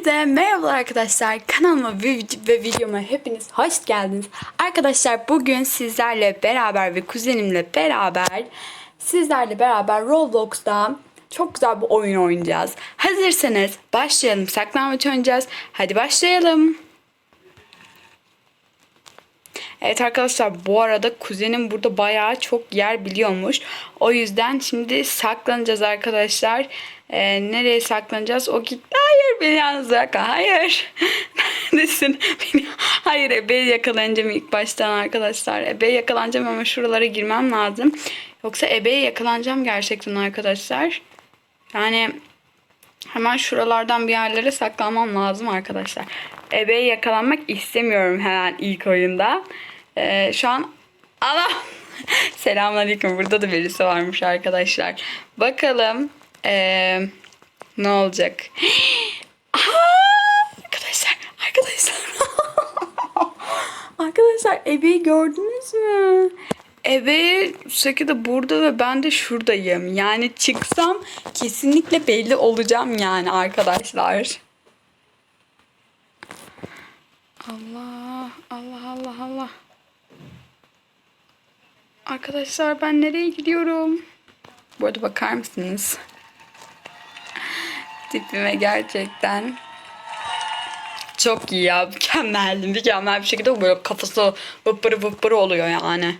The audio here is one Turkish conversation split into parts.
Hepinize merhaba arkadaşlar. Kanalıma ve videoma hepiniz hoş geldiniz. Arkadaşlar bugün sizlerle beraber ve kuzenimle beraber sizlerle beraber Roblox'ta çok güzel bir oyun oynayacağız. Hazırsanız başlayalım. Saklanmaç oynayacağız. Hadi başlayalım. Evet arkadaşlar bu arada kuzenim burada bayağı çok yer biliyormuş. O yüzden şimdi saklanacağız arkadaşlar. Ee, nereye saklanacağız? O gitti. Hayır beni yalnız bırakma. Hayır. Neredesin? Beni... Hayır Ebe'yi yakalanacağım ilk baştan arkadaşlar. Ebe'yi yakalanacağım ama şuralara girmem lazım. Yoksa Ebe'ye yakalanacağım gerçekten arkadaşlar. Yani Hemen şuralardan bir yerlere saklanmam lazım arkadaşlar. Ebe'ye yakalanmak istemiyorum hemen ilk oyunda. Ee, şu an... Allah! Selamünaleyküm. Burada da birisi varmış arkadaşlar. Bakalım ee, ne olacak? Arkadaşlar, arkadaşlar. arkadaşlar Ebe'yi gördünüz mü? Ebe şekilde burada ve ben de şuradayım. Yani çıksam kesinlikle belli olacağım yani arkadaşlar. Allah Allah Allah Allah. Arkadaşlar ben nereye gidiyorum? Bu arada bakar mısınız? Tipime gerçekten çok iyi ya. Mükemmeldi. Mükemmel bir şekilde böyle kafası vıppırı vıppırı oluyor yani.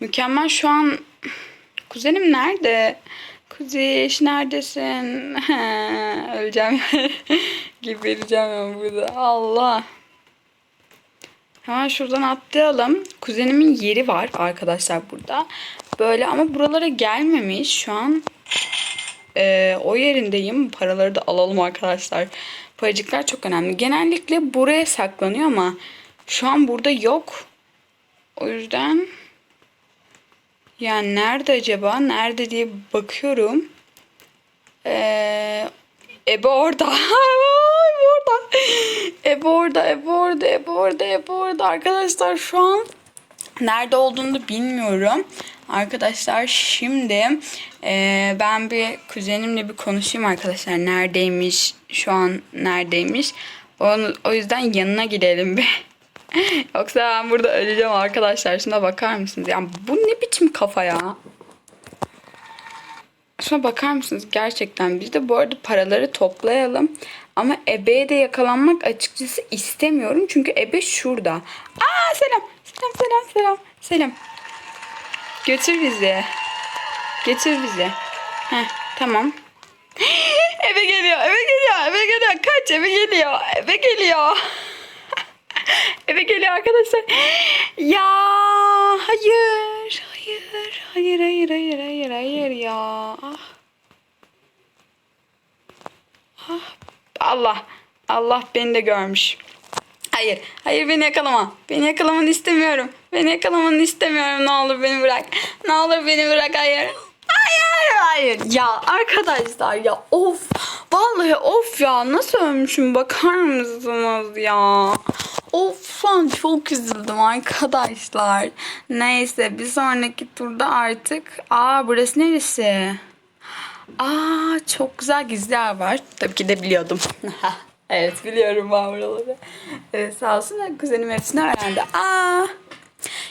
Mükemmel şu an kuzenim nerede? Kuziş neredesin? Öleceğim. Gebereceğim ben burada. Allah. Hemen şuradan atlayalım. Kuzenimin yeri var arkadaşlar burada. Böyle ama buralara gelmemiş. Şu an e, o yerindeyim. Paraları da alalım arkadaşlar. Paracıklar çok önemli. Genellikle buraya saklanıyor ama şu an burada yok. O yüzden yani nerede acaba? Nerede diye bakıyorum. Ee, Ebe orada. Ebe orada. Ebe orada. Ebe orada. Ebe orada. Ebe orada. Arkadaşlar şu an nerede olduğunu da bilmiyorum. Arkadaşlar şimdi e, ben bir kuzenimle bir konuşayım arkadaşlar. Neredeymiş? Şu an neredeymiş? Onu, o yüzden yanına gidelim bir. Yoksa ben burada öleceğim arkadaşlar. Şuna bakar mısınız? Yani bu ne biçim kafa ya? Şuna bakar mısınız? Gerçekten biz de bu arada paraları toplayalım. Ama Ebe'ye de yakalanmak açıkçası istemiyorum. Çünkü Ebe şurada. Aa selam. Selam selam selam. Selam. Götür bizi. Götür bizi. Heh tamam. eve geliyor, eve geliyor, eve geliyor. Kaç, eve geliyor, eve geliyor. Eve geliyor arkadaşlar. Ya hayır, hayır, hayır, hayır, hayır, hayır, hayır ya. Ah. Ah. Allah, Allah beni de görmüş. Hayır, hayır beni yakalama. Beni yakalamanı istemiyorum. Beni yakalamanı istemiyorum. Ne olur beni bırak. Ne olur beni bırak. Hayır. Hayır, hayır. Ya arkadaşlar ya of. Vallahi of ya. Nasıl ölmüşüm bakar mısınız ya? Of şu an çok üzüldüm arkadaşlar. Neyse bir sonraki turda artık. Aa burası neresi? Aa çok güzel gizler var. Tabii ki de biliyordum. evet biliyorum ben buraları. Evet sağ olsun kuzenim hepsini öğrendi. Aa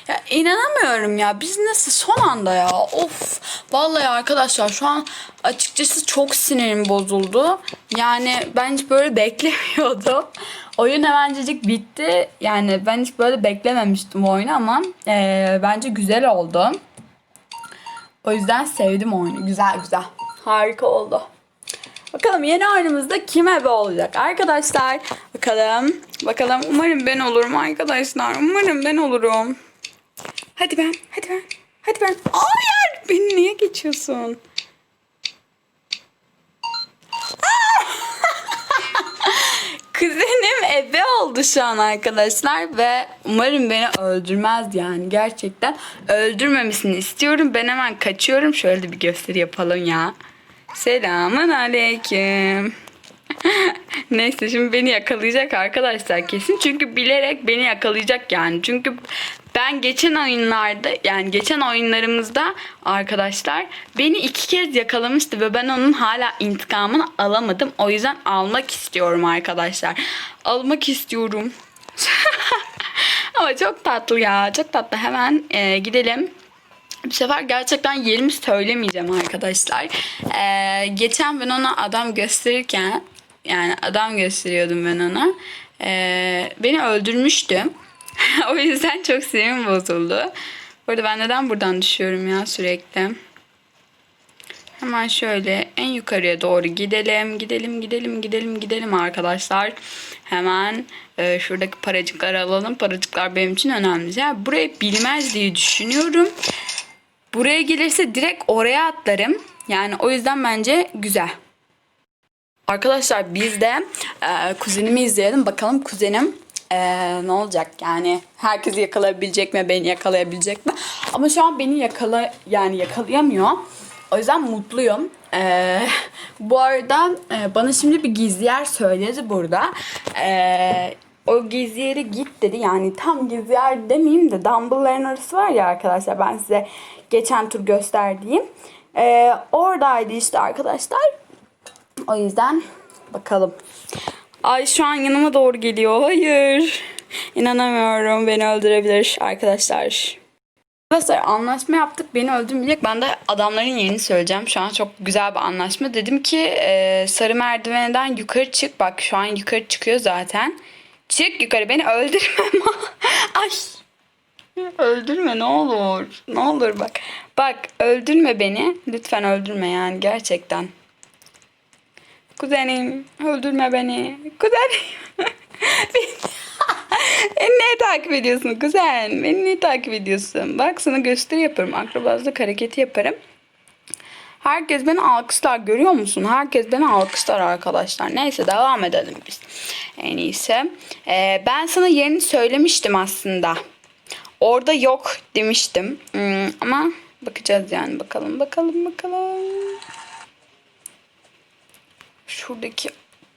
ya inanamıyorum ya. Biz nasıl son anda ya? Of. Vallahi arkadaşlar şu an açıkçası çok sinirim bozuldu. Yani ben hiç böyle beklemiyordum. Oyun hemencecik bitti. Yani ben hiç böyle beklememiştim oyunu ama eee, bence güzel oldu. O yüzden sevdim oyunu. Güzel güzel. Harika oldu. Bakalım yeni oyunumuzda kim ebe olacak arkadaşlar. Bakalım. Bakalım. Umarım ben olurum arkadaşlar. Umarım ben olurum. Hadi ben. Hadi ben. Hadi ben. Hayır. Beni niye geçiyorsun? Kuzenim ebe oldu şu an arkadaşlar ve umarım beni öldürmez yani gerçekten. Öldürmemesini istiyorum. Ben hemen kaçıyorum. Şöyle bir gösteri yapalım ya. Selamun aleyküm. Neyse şimdi beni yakalayacak arkadaşlar kesin. Çünkü bilerek beni yakalayacak yani. Çünkü Ben geçen oyunlarda yani geçen oyunlarımızda arkadaşlar beni iki kez yakalamıştı ve ben onun hala intikamını alamadım. O yüzden almak istiyorum arkadaşlar. Almak istiyorum. Ama çok tatlı ya. Çok tatlı. Hemen e, gidelim. Bu sefer gerçekten yerimi söylemeyeceğim arkadaşlar. Ee, geçen ben ona adam gösterirken yani adam gösteriyordum ben ona. Ee, beni öldürmüştü. o yüzden çok sinirim bozuldu. Burada ben neden buradan düşüyorum ya sürekli. Hemen şöyle en yukarıya doğru gidelim. Gidelim, gidelim, gidelim, gidelim arkadaşlar. Hemen e, şuradaki paracıkları alalım. Paracıklar benim için önemli. Yani burayı bilmez diye düşünüyorum. Buraya gelirse direkt oraya atlarım. Yani o yüzden bence güzel. Arkadaşlar biz de e, kuzenimi izleyelim. Bakalım kuzenim e, ne olacak? Yani herkesi yakalayabilecek mi? Beni yakalayabilecek mi? Ama şu an beni yakala yani yakalayamıyor. O yüzden mutluyum. E, bu arada e, bana şimdi bir gizli yer söyledi burada. E, o gizli yere git dedi. Yani tam gizli yer demeyeyim de Dumbledore'ın orası var ya arkadaşlar. Ben size geçen tur gösterdiğim. E, oradaydı işte arkadaşlar. O yüzden bakalım. Ay şu an yanıma doğru geliyor. Hayır. İnanamıyorum. Beni öldürebilir arkadaşlar. Arkadaşlar anlaşma yaptık. Beni öldürmeyecek. Ben de adamların yerini söyleyeceğim. Şu an çok güzel bir anlaşma. Dedim ki e, sarı merdivenden yukarı çık. Bak şu an yukarı çıkıyor zaten. Çık yukarı. Beni öldürme. Ay. Öldürme ne olur. Ne olur bak. Bak öldürme beni. Lütfen öldürme yani gerçekten. Kuzenim öldürme beni. Kuzenim. beni niye takip ediyorsun kuzen? Beni niye takip ediyorsun? Bak sana gösteri yaparım. Akrabazlık hareketi yaparım. Herkes beni alkışlar görüyor musun? Herkes beni alkışlar arkadaşlar. Neyse devam edelim biz. En iyisi. Ee, ben sana yerini söylemiştim aslında. Orada yok demiştim. Hmm, ama bakacağız yani. Bakalım bakalım bakalım. Şuradaki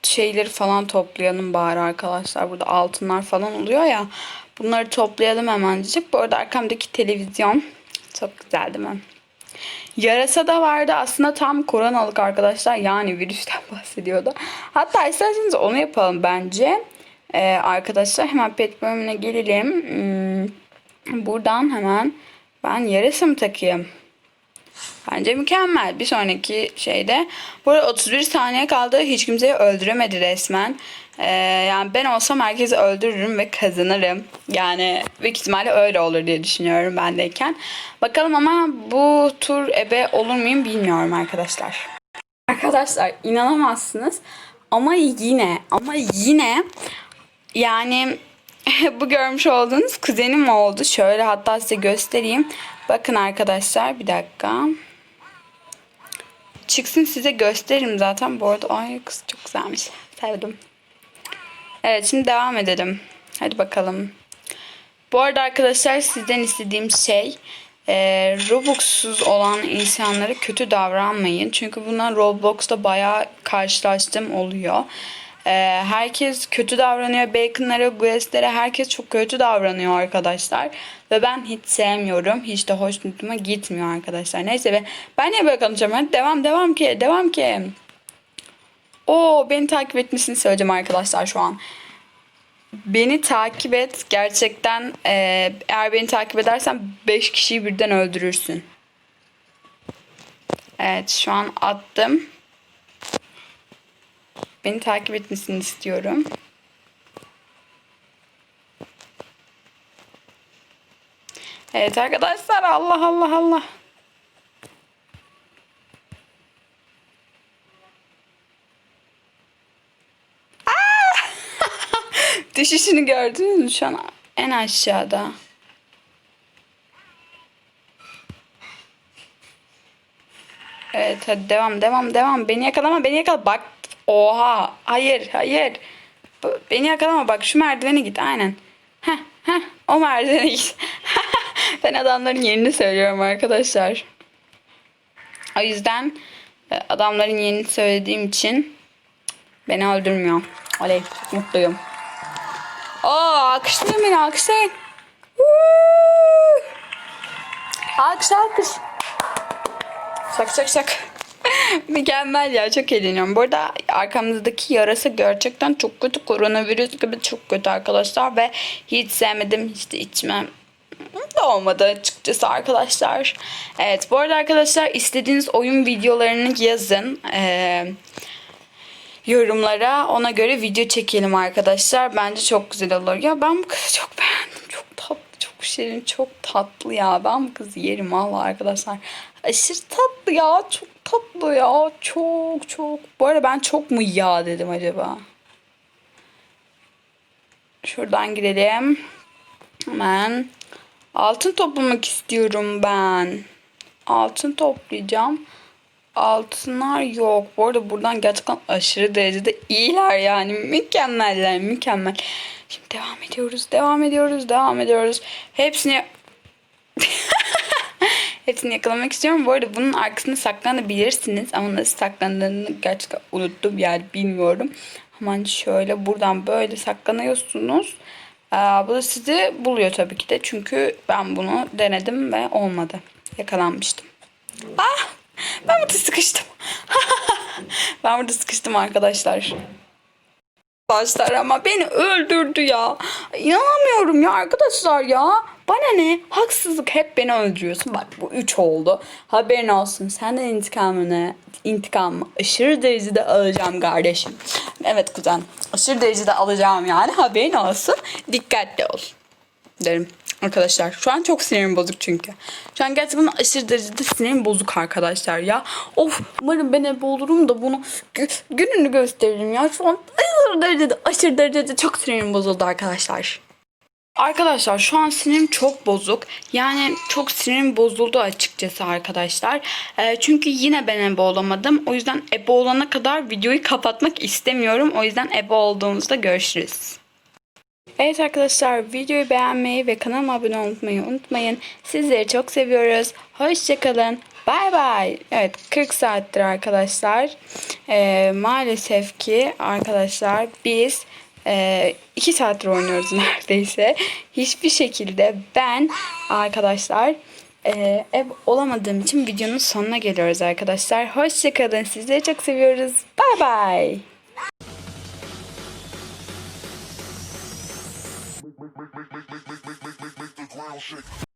şeyleri falan toplayalım bari arkadaşlar. Burada altınlar falan oluyor ya. Bunları toplayalım hemencik. Bu arada arkamdaki televizyon çok güzel değil mi? Yarasa da vardı. Aslında tam koronalık arkadaşlar. Yani virüsten bahsediyordu. Hatta isterseniz onu yapalım bence. Ee, arkadaşlar hemen pet bölümüne gelelim. Hmm, buradan hemen ben yarasa mı takayım? Bence mükemmel. Bir sonraki şeyde. Burada 31 saniye kaldı. Hiç kimseyi öldüremedi resmen. Ee, yani ben olsam herkesi öldürürüm ve kazanırım. Yani büyük ihtimalle öyle olur diye düşünüyorum bendeyken. Bakalım ama bu tur ebe olur muyum bilmiyorum arkadaşlar. Arkadaşlar inanamazsınız. Ama yine ama yine yani bu görmüş olduğunuz kuzenim oldu. Şöyle hatta size göstereyim. Bakın arkadaşlar bir dakika. Çıksın size gösteririm zaten. Bu arada ay kız çok güzelmiş. Sevdim. Evet şimdi devam edelim. Hadi bakalım. Bu arada arkadaşlar sizden istediğim şey e, Robux'suz olan insanlara kötü davranmayın. Çünkü bundan Roblox'ta bayağı karşılaştığım oluyor. E, herkes kötü davranıyor. Bacon'lara, Guest'lere herkes çok kötü davranıyor arkadaşlar. Ve ben hiç sevmiyorum. Hiç de hoşnutuma gitmiyor arkadaşlar. Neyse be. Ben niye böyle konuşacağım? Hadi devam devam ki. Devam ki. Oo beni takip etmesini söyleyeceğim arkadaşlar şu an. Beni takip et. Gerçekten e, eğer beni takip edersen 5 kişiyi birden öldürürsün. Evet şu an attım. Beni takip etmesini istiyorum. Evet arkadaşlar Allah Allah Allah. Düşüşünü gördünüz mü şu an en aşağıda. Evet hadi devam devam devam. Beni yakalama beni yakala. Bak oha hayır hayır. Beni yakalama bak şu merdivene git aynen. Heh heh o merdivene git. ben adamların yerini söylüyorum arkadaşlar. O yüzden e, adamların yerini söylediğim için beni öldürmüyor. Oley mutluyum. Oo alkışlayın beni alkışlayın. Alkış alkış. Şak şak şak. Mükemmel ya çok eğleniyorum. Bu arada arkamızdaki yarası gerçekten çok kötü. Koronavirüs gibi çok kötü arkadaşlar. Ve hiç sevmedim. Hiç de içmem da olmadı açıkçası arkadaşlar. Evet bu arada arkadaşlar istediğiniz oyun videolarını yazın. Ee, yorumlara ona göre video çekelim arkadaşlar. Bence çok güzel olur. Ya ben bu kızı çok beğendim. Çok şirin, çok tatlı ya. Ben bu kızı yerim valla arkadaşlar. Aşırı tatlı ya. Çok tatlı ya. Çok çok. Bu arada ben çok mu ya dedim acaba? Şuradan gidelim. Hemen. Altın toplamak istiyorum ben. Altın toplayacağım. Altınlar yok. Bu arada buradan gerçekten aşırı derecede iyiler yani. Mükemmeller, mükemmel. Şimdi devam ediyoruz, devam ediyoruz, devam ediyoruz. Hepsini Hepsini yakalamak istiyorum. Bu arada bunun arkasında saklanabilirsiniz. Ama nasıl saklandığını gerçekten unuttum. Yani bilmiyorum. Hemen şöyle buradan böyle saklanıyorsunuz. Ee, bu da sizi buluyor tabii ki de. Çünkü ben bunu denedim ve olmadı. Yakalanmıştım. Ah! Ben burada sıkıştım. ben burada sıkıştım arkadaşlar. Arkadaşlar ama beni öldürdü ya. İnanamıyorum ya arkadaşlar ya. Bana ne? Haksızlık hep beni öldürüyorsun. Bak bu 3 oldu. Haberin olsun. Senden intikamını intikamı aşırı derecede alacağım kardeşim. Evet kuzen. Aşırı derecede alacağım yani. Haberin olsun. Dikkatli ol. Derim. Arkadaşlar şu an çok sinirim bozuk çünkü. Şu an gerçekten aşırı derecede sinirim bozuk arkadaşlar ya. Of umarım ben ebe olurum da bunu gü- gününü gösteririm ya. Şu an aşırı derecede aşırı derecede çok sinirim bozuldu arkadaşlar. Arkadaşlar şu an sinirim çok bozuk. Yani çok sinirim bozuldu açıkçası arkadaşlar. Ee, çünkü yine ben ebe olamadım. O yüzden ebe olana kadar videoyu kapatmak istemiyorum. O yüzden ebe olduğumuzda görüşürüz. Evet arkadaşlar videoyu beğenmeyi ve kanalıma abone olmayı unutmayın. Sizleri çok seviyoruz. Hoşçakalın. Bay bay. Evet 40 saattir arkadaşlar. Ee, maalesef ki arkadaşlar biz 2 saattir oynuyoruz neredeyse. Hiçbir şekilde ben arkadaşlar e, ev olamadığım için videonun sonuna geliyoruz arkadaşlar. Hoşçakalın. Sizleri çok seviyoruz. Bay bay. жить.